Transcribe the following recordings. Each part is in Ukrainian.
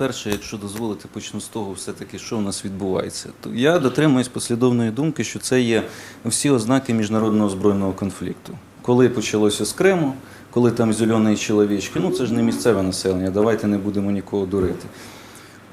Перше, якщо дозволите, почну з того, все-таки, що у нас відбувається. Я дотримуюсь послідовної думки, що це є всі ознаки міжнародного збройного конфлікту. Коли почалося з Криму, коли там зелені чоловічки, ну це ж не місцеве населення, давайте не будемо нікого дурити.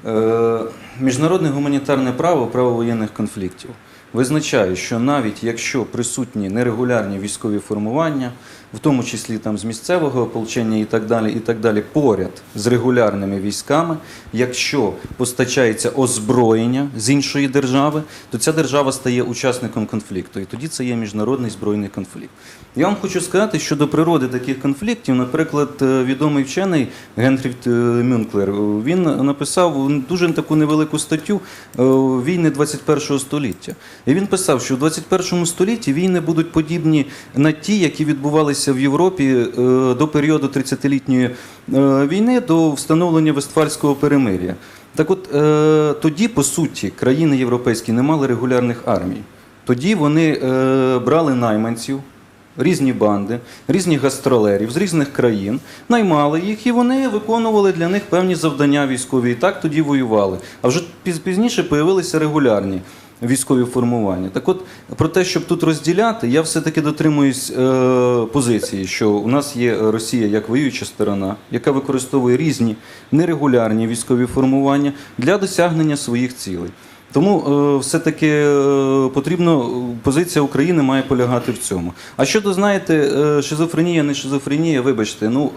Е, міжнародне гуманітарне право, право воєнних конфліктів визначає, що навіть якщо присутні нерегулярні військові формування, в тому числі там з місцевого ополчення і так далі, і так далі, поряд з регулярними військами, якщо постачається озброєння з іншої держави, то ця держава стає учасником конфлікту, і тоді це є міжнародний збройний конфлікт. Я вам хочу сказати, що до природи таких конфліктів, наприклад, е, відомий вчений Генріх е, Мюнклер, він написав дуже таку невелику статтю е, Війни 21 століття. І він писав, що в 21 столітті війни будуть подібні на ті, які відбувалися в Європі е, до періоду 30-літньої е, війни, до встановлення Вестфальського перемир'я. Так от е, тоді, по суті, країни європейські не мали регулярних армій. Тоді вони брали найманців, різні банди, різних гастролерів з різних країн, наймали їх і вони виконували для них певні завдання військові. І так тоді воювали. А вже піз- пізніше появилися регулярні військові формування. Так от, про те, щоб тут розділяти, я все-таки дотримуюсь е, позиції, що у нас є Росія як воююча сторона, яка використовує різні нерегулярні військові формування для досягнення своїх цілей. Тому е, все-таки е, потрібно е, позиція України має полягати в цьому. А щодо знаєте, шизофренія, не шизофренія, вибачте, ну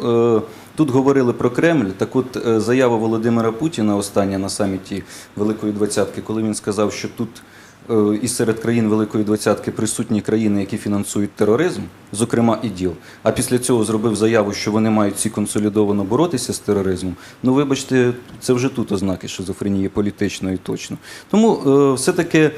тут говорили про Кремль. Так от заява Володимира Путіна остання на саміті Великої Двадцятки, коли він сказав, що тут і серед країн Великої Двадцятки присутні країни, які фінансують тероризм, зокрема і ДІЛ. А після цього зробив заяву, що вони мають всі консолідовано боротися з тероризмом. Ну, вибачте, це вже тут ознаки шизофренії політичної точно. Тому е, все-таки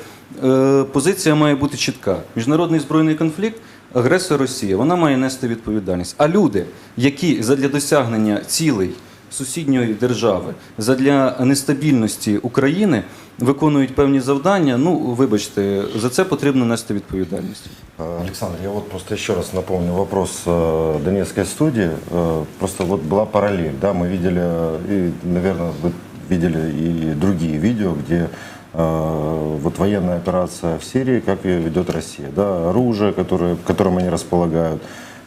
е, позиція має бути чітка. Міжнародний збройний конфлікт. Агресор Росія, вона має нести відповідальність. А люди, які задля досягнення цілей сусідньої держави, задля нестабільності України виконують певні завдання, ну вибачте, за це потрібно нести відповідальність. Э, Александр, я вот просто еще раз напомню вопрос э, Донецкой студии. Э, Просто вот была параллель, да, мы видели, э, и, наверное, вы видели и другие видео, где э, вот военная операция в Сирии, как ее ведет Россия, да, оружие, которое, которым они располагают,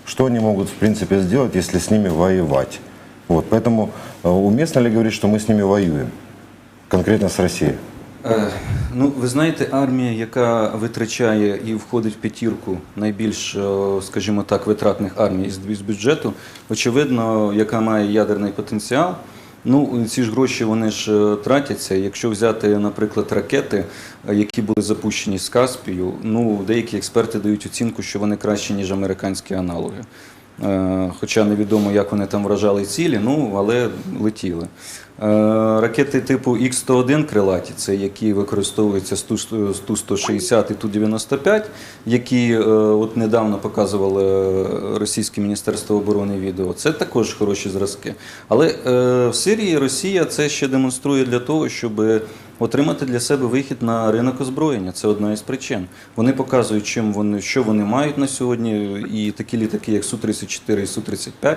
что они могут, в принципе, сделать, если с ними воевать. Вот, поэтому э, уместно ли говорить, что мы с ними воюем, конкретно с Россией? Е, Ну, ви знаєте, армія, яка витрачає і входить в п'ятірку найбільш, е, скажімо так, витратних армій з бюджету, очевидно, яка має ядерний потенціал. Ну, ці ж гроші вони ж е, тратяться. Якщо взяти, наприклад, ракети, які були запущені з Каспію, ну деякі експерти дають оцінку, що вони кращі, ніж американські аналоги. Е, Хоча невідомо, як вони там вражали цілі, ну але летіли. Е, Ракети типу Х-101 крилаті, це які використовуються з Ту- з Ту-160 і Ту-95, які е, от недавно показували російське міністерство оборони відео. Це також хороші зразки. Але в Сирії Росія це ще демонструє для того, щоб отримати для себе вихід на ринок озброєння. Це одна із причин. Вони показують, чим вони, що вони мають на сьогодні, і такі літаки, як Су-34 і Су-35.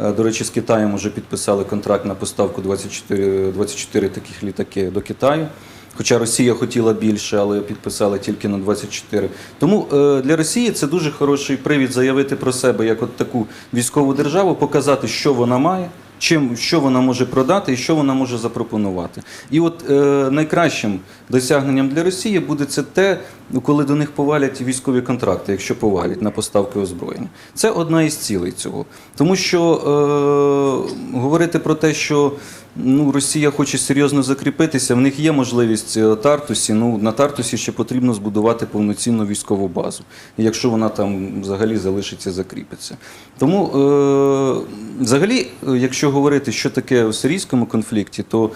Е, До речі, з Китаєм вже підписали контракт на поставку 24, 24 таких літаки до Китаю. Хоча Росія хотіла більше, але підписали тільки на 24. Тому е, для Росії це дуже хороший привід заявити про себе як от таку військову державу, показати, що вона має, чим що вона може продати і що вона може запропонувати. І от е, найкращим досягненням для Росії буде це те, коли до них повалять військові контракти, якщо повалять на поставки озброєння. Це одна із цілей цього. Тому що е, говорити про те, що ну, Росія хоче серйозно закріпитися, в них є можливість е, Тартусі. Ну, на Тартусі ще потрібно збудувати повноцінну військову базу, якщо вона там взагалі залишиться, закріпиться. Тому, е, взагалі, е, якщо говорити, що таке в сирійському конфлікті, то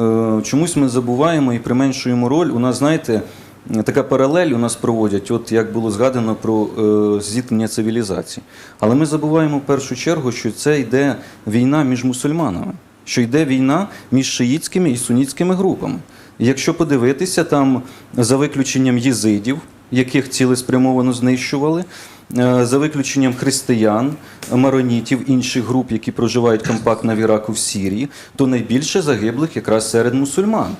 е, чомусь ми забуваємо і применшуємо роль. У нас, знаєте, Така паралель у нас проводять, от як було згадано про е, зіткнення цивілізацій. Але ми забуваємо в першу чергу, що це йде війна між мусульманами, що йде війна між шиїцькими і сунітськими групами. І якщо подивитися, там за виключенням єзидів, яких цілеспрямовано знищували, е, за виключенням християн, маронітів, інших груп, які проживають компактно в Іраку в Сірії, то найбільше загиблих якраз серед мусульман.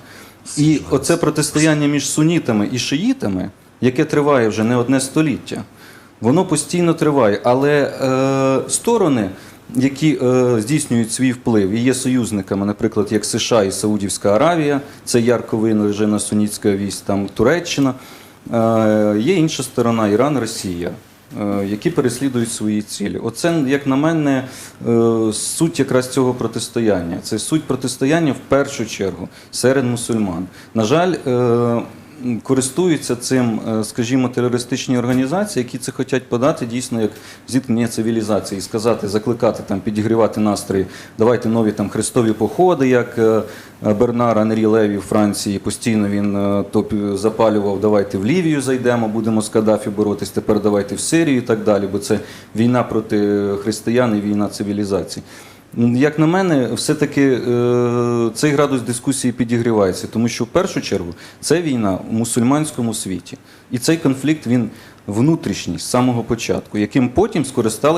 І оце протистояння між сунітами і шиїтами, яке триває вже не одне століття, воно постійно триває. Але е, сторони, які е, здійснюють свій вплив і є союзниками, наприклад, як США і Саудівська Аравія, це ярко виражена сунітська вість, там Туреччина, є інша сторона Іран, Росія. е, Які переслідують свої цілі. Оце, як на мене, е, суть якраз цього протистояння. Це суть протистояння в першу чергу серед мусульман. На жаль, е, користуються цим, е, скажімо, терористичні організації, які це хочуть подати дійсно як зіткнення цивілізації, сказати, закликати там, підігрівати настрої. Давайте нові там хрестові походи, як е, Бернар Анрі Леві в Франції. Постійно він е, то пі- запалював, давайте в Лівію зайдемо, будемо з Каддафі боротись. Тепер давайте в Сирію і так далі, бо це війна проти християн і війна цивілізацій. М, Як на мене, все-таки е, цей градус дискусії підігрівається, тому що в першу чергу це війна у мусульманському світі. І цей конфлікт він внутрішній з самого початку, яким потім скористали.